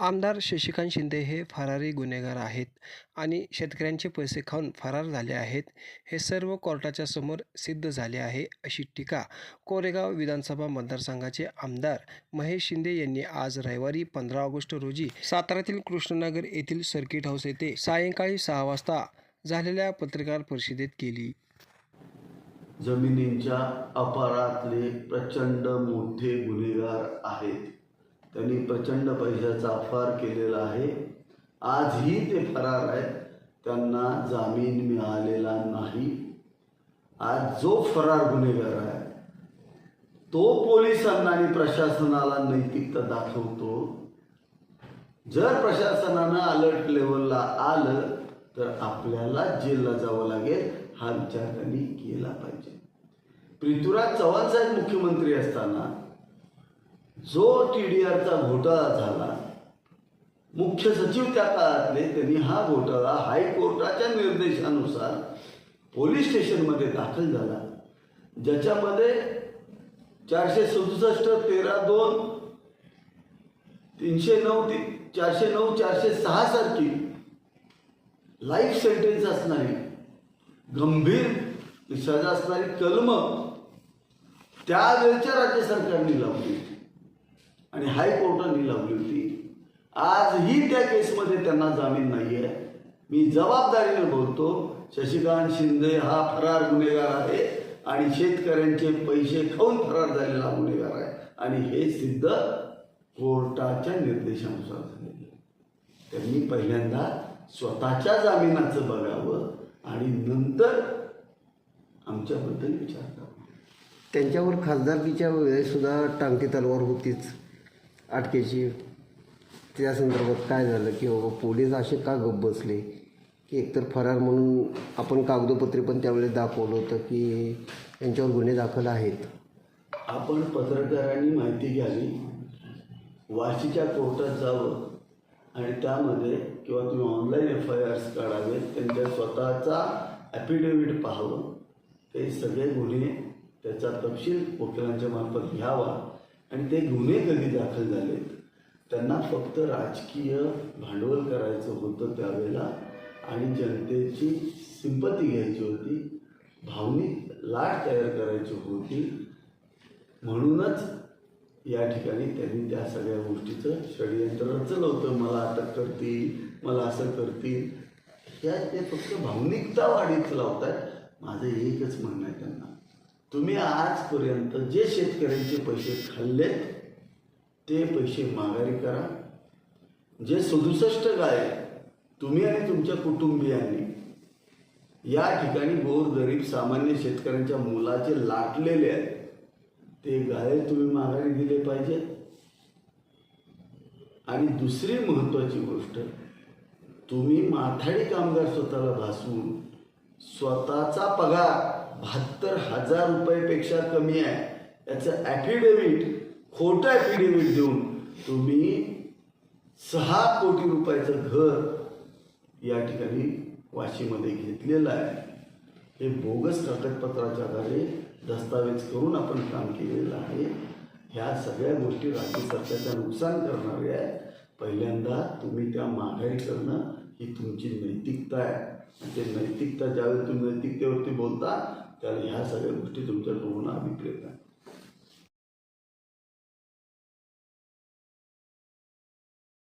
आमदार शशिकांत शिंदे हे फरारी गुन्हेगार आहेत आणि शेतकऱ्यांचे पैसे खाऊन फरार झाले आहेत. हे सर्व कोर्टाच्या समोर सिद्ध झाले आहे अशी टीका कोरेगाव विधानसभा मतदारसंघाचे आमदार महेश शिंदे यांनी आज रविवारी पंधरा ऑगस्ट रोजी साताऱ्यातील कृष्णनगर येथील सर्किट हाऊस येथे सायंकाळी सहा वाजता झालेल्या पत्रकार परिषदेत केली. जमिनींच्या अपारातले प्रचंड मोठे गुन्हेगार आहेत. त्यांनी प्रचंड पैशाचा अफार केलेला आहे. आजही ते फरार आहेत. त्यांना जामीन मिळालेला नाही. आज जो फरार गुन्हेगार आहे तो पोलिसांना आणि प्रशासनाला नैतिकता दाखवतो. जर प्रशासनानं अलर्ट लेवलला आलं तर आपल्याला जेलला जावं लागेल. हा विचार त्यांनी केला पाहिजे. पृथ्वीराज चव्हाण साहेब मुख्यमंत्री असताना जो टी डी आरचा घोटाळा झाला मुख्य सचिव त्या काळातले त्यांनी हा घोटाळा हायकोर्टाच्या निर्देशानुसार पोलीस स्टेशनमध्ये दाखल झाला. ज्याच्यामध्ये चारशे सदुसष्ट तेरा दोन तीनशे नऊ ती चारशे नऊ चारशे सहा सारखी लाईफ सेंटेन्स असणारी गंभीर सजा असणारी कलम त्यावेळच्या राज्य सरकारने लावली. आणि हायकोर्टाने लावली होती आजही त्या केसमध्ये त्यांना जामीन नाही आहे मी जबाबदारीने बोलतो शशिकांत शिंदे हा फरार गुन्हेगार आहे आणि शेतकऱ्यांचे पैसे खाऊन फरार झालेला गुन्हेगार आहे. आणि हे सिद्ध कोर्टाच्या निर्देशानुसार झालेलं आहे. त्यांनी पहिल्यांदा स्वतःच्या जामिनाचं बघावं आणि नंतर आमच्याबद्दल विचार करावा. त्यांच्यावर खासदारकीच्या वेळेसुद्धा टांगती तलवार होतीच. अटकेची त्या संदर्भात काय झालं की बाबा पोलीस असे का गप्प बसले? की एकतर फरार म्हणून आपण कागदोपत्री पण त्यावेळेस दाखवलं होतं की यांच्यावर गुन्हे दाखल आहेत. आपण पत्रकारांनी माहिती घ्यावी. वाशीच्या कोर्टात जावं आणि त्यामध्ये किंवा तुम्ही ऑनलाईन एफ आय आर्स काढावेत त्यांच्या स्वतःचा ॲफिडेव्हिट पाहावं. ते सगळे गुन्हे त्याचा तपशील वकिलांच्या मार्फत घ्यावा. आणि ते गुन्हे कधी दाखल झालेत त्यांना फक्त राजकीय भांडवल करायचं होतं त्यावेळेला आणि जनतेची सिंपती घ्यायची होती भावनिक लाट तयार करायची होती. म्हणूनच या ठिकाणी त्यांनी त्या सगळ्या गोष्टीचं षडयंत्र रचलं होतं. मला अटक करतील मला असं करतील. ह्या ते फक्त भावनिकता वाढीत लावतात माझं एकच म्हणणं आहे त्यांना. तुम्ही आजपर्यंत जे शेतकऱ्यांचे पैसे खाल्लेत ते पैसे माघारी करा. जे सदुसष्ट गाय तुम्ही आणि तुमच्या कुटुंबियांनी या ठिकाणी गोरगरीब सामान्य शेतकऱ्यांच्या मुलाचे लाटलेले आहेत. ते गाय तुम्ही माघारी दिले पाहिजेत. आणि दुसरी महत्त्वाची गोष्ट तुम्ही माथाडी कामगार स्वतःला भासवून स्वतःचा पगार बहात्तर हजार रुपयापेक्षा कमी आहे. याचं ॲफिडेव्हिट खोटं ॲफिडेव्हिट देऊन तुम्ही सहा कोटी रुपयाचं घर या ठिकाणी वाशीमध्ये घेतलेलं आहे. हे बोगस कागदपत्राच्या आधारे दस्तावेज करून आपण काम केलेलं आहे. ह्या सगळ्या गोष्टी राज्य सरकारचं नुकसान करणाऱ्या आहेत. पहिल्यांदा तुम्ही त्या माघारी करणं ही तुमची नैतिकता आहे. आणि ते नैतिकता ज्यावेळी तुम्ही नैतिकतेवरती बोलता कारण ह्या सगळ्या गोष्टी तुमच्या डोळ्यांना अभिप्रेत आहे